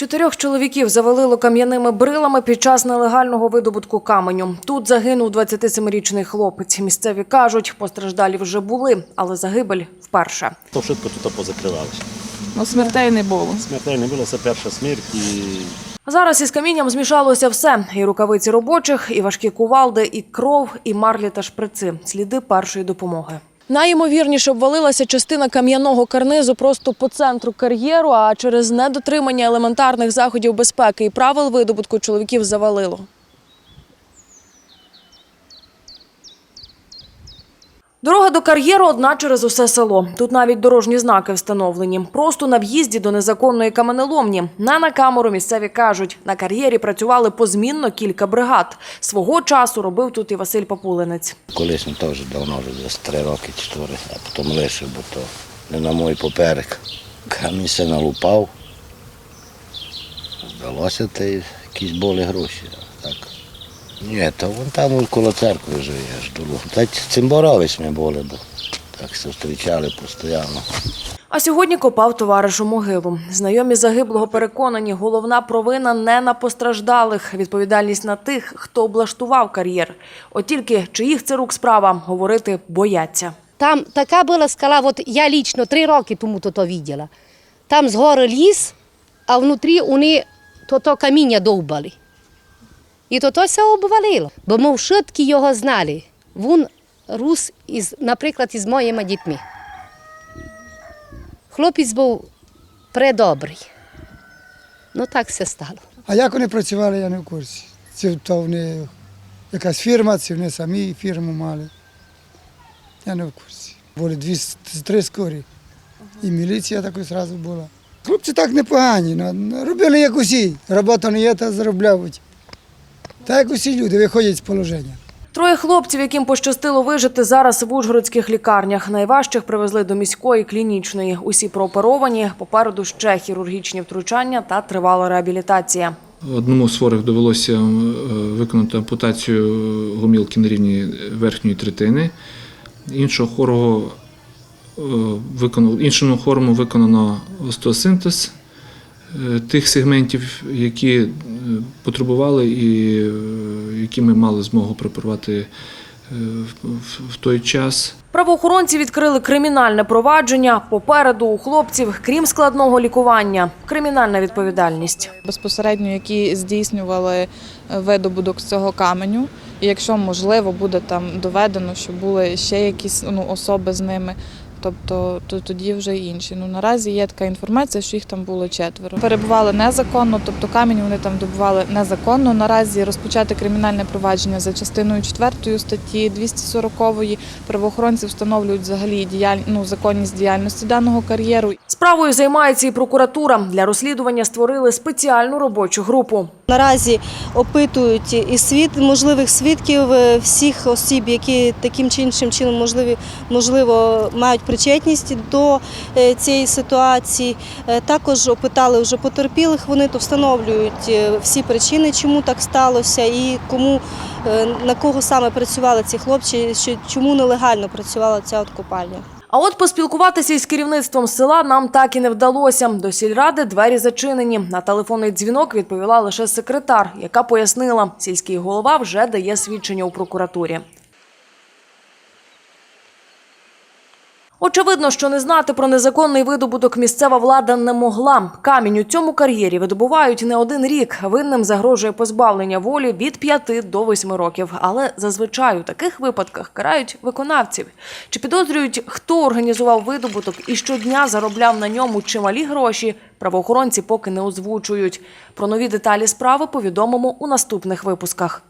Чотирьох чоловіків завалило кам'яними брилами під час нелегального видобутку каменю. Тут загинув 27-річний хлопець. Місцеві кажуть, постраждалі вже були, але загибель вперше. То швидко тут позакривалося. Ну, смертей не було. Смертей не було, це перша смерть і Зараз із камінням змішалося все: і рукавиці робочих, і важкі кувалди, і кров, і марлі та шприци. Сліди першої допомоги. Найімовірніше обвалилася частина кам'яного карнизу просто по центру кар'єру, а через недотримання елементарних заходів безпеки і правил видобутку чоловіків завалило. Дорога до кар'єру одна через усе село. Тут навіть дорожні знаки встановлені. Просто на в'їзді до незаконної каменеломні. Не на камеру місцеві кажуть, на кар'єрі працювали позмінно кілька бригад. Свого часу робив тут і Василь Папулинець. Колись він теж давно вже десь три роки, чотири, а потім лишив, бо то не на мій поперек. Камінь се налупав. Здалося, та якісь були гроші. Ні, то вон там коло церкви живе, аж до Луг. Та цим боровись ми були, бо так зустрічали постійно. А сьогодні копав товаришу могилу. Знайомі загиблого переконані, головна провина не на постраждалих, відповідальність на тих, хто облаштував кар'єр. От тільки чиїх це рук справа говорити бояться. Там така була скала, от я лічно три роки тому то, то виділа. Там згори ліс, а внутрі вони то, то каміння довбали. І то, то все обвалило. Бо ми швидкі його знали. Він рус, із, наприклад, із моїми дітьми. Хлопець був предобрий. Ну так все стало. А як вони працювали, я не в курсі. Чи то вони якась фірма, чи вони самі фірму мали. Я не в курсі. Були дві три скорі. І міліція також одразу була. Хлопці так непогані, ну, робили як усі. Робота не є, та заробляють. Так як усі люди виходять з положення. Троє хлопців, яким пощастило вижити зараз в ужгородських лікарнях. Найважчих привезли до міської клінічної. Усі прооперовані. Попереду ще хірургічні втручання та тривала реабілітація. Одному з хворих довелося е, виконати ампутацію гомілки на рівні верхньої третини. Іншого хворого е, виконано, іншому хворому виконано остеосинтез тих сегментів, які е, потребували і е, які ми мали змогу препарувати е, в- той час. Правоохоронці відкрили кримінальне провадження. Попереду у хлопців, крім складного лікування, кримінальна відповідальність. Безпосередньо, які здійснювали е, видобуток з цього каменю. І якщо можливо буде там доведено, що були ще якісь ну, особи з ними, тобто то тоді вже інші. Ну наразі є така інформація, що їх там було четверо. Перебували незаконно, тобто камінь вони там добували незаконно. Наразі розпочати кримінальне провадження за частиною 4 статті 240 правоохоронці встановлюють взагалі діяль... ну, законність діяльності даного кар'єру. Справою займається і прокуратура. Для розслідування створили спеціальну робочу групу. Наразі опитують і свід можливих свідків е, всіх осіб, які таким чи іншим чином можливі, можливо мають причетність до е, цієї ситуації. Е, Також опитали вже потерпілих. Вони то встановлюють е, всі причини, чому так сталося, і кому на кого саме працювали ці хлопці, чому нелегально працювала ця от копальня. А от поспілкуватися із керівництвом села нам так і не вдалося. До сільради двері зачинені. На телефонний дзвінок відповіла лише секретар, яка пояснила, сільський голова вже дає свідчення у прокуратурі. Очевидно, що не знати про незаконний видобуток місцева влада не могла. Камінь у цьому кар'єрі видобувають не один рік. Винним загрожує позбавлення волі від 5 до 8 років. Але зазвичай у таких випадках карають виконавців. Чи підозрюють, хто організував видобуток і щодня заробляв на ньому чималі гроші? Правоохоронці поки не озвучують. Про нові деталі справи повідомимо у наступних випусках.